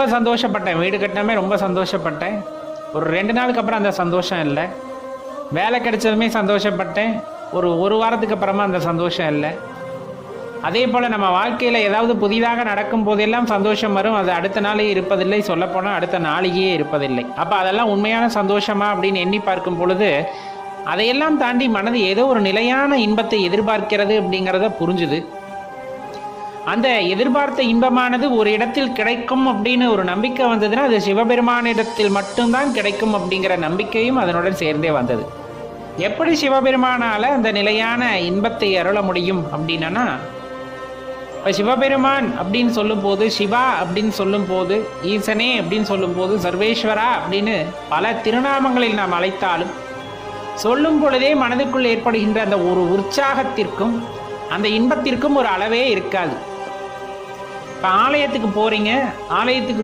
ரொம்ப சந்தோஷப்பட்டேன். வீடு கட்டினமே ரொம்ப சந்தோஷப்பட்டேன். ஒரு ரெண்டு நாளுக்கு அப்புறம் அந்த சந்தோஷம் இல்லை. வேலை கிடைச்சதுமே சந்தோஷப்பட்டேன். ஒரு ஒரு வாரத்துக்கு அப்புறமா அந்த சந்தோஷம் இல்லை. அதே போல் நம்ம வாழ்க்கையில் ஏதாவது புதிதாக நடக்கும் போதெல்லாம் சந்தோஷம் வரும். அது அடுத்த நாளே இருப்பதில்லை. சொல்லப்போனால் அடுத்த நாளையே இருப்பதில்லை. அப்போ அதெல்லாம் உண்மையான சந்தோஷமா அப்படின்னு எண்ணி பார்க்கும் பொழுது அதையெல்லாம் தாண்டி மனது ஏதோ ஒரு நிலையான இன்பத்தை எதிர்பார்க்கிறது அப்படிங்கிறத புரிஞ்சுது. அந்த எதிர்பார்த்த இன்பமானது ஒரு இடத்தில் கிடைக்கும் அப்படின்னு ஒரு நம்பிக்கை வந்ததுன்னா அது சிவபெருமானிடத்தில் மட்டும்தான் கிடைக்கும் அப்படிங்கிற நம்பிக்கையும் அதனுடன் சேர்ந்தே வந்தது. எப்படி சிவபெருமானால அந்த நிலையான இன்பத்தை அருள முடியும் அப்படின்னா இப்போ சிவபெருமான் அப்படின்னு சொல்லும்போது சிவா அப்படின்னு சொல்லும்போது ஈசனே அப்படின்னு சொல்லும்போது சர்வேஸ்வரா அப்படின்னு பல திருநாமங்களில் நாம் அழைத்தாலும் சொல்லும் பொழுதே மனதுக்குள் ஏற்படுகின்ற அந்த ஒரு உற்சாகத்திற்கும் அந்த இன்பத்திற்கும் ஒரு அளவே இருக்காது. இப்போ ஆலயத்துக்கு போறீங்க ஆலயத்துக்கு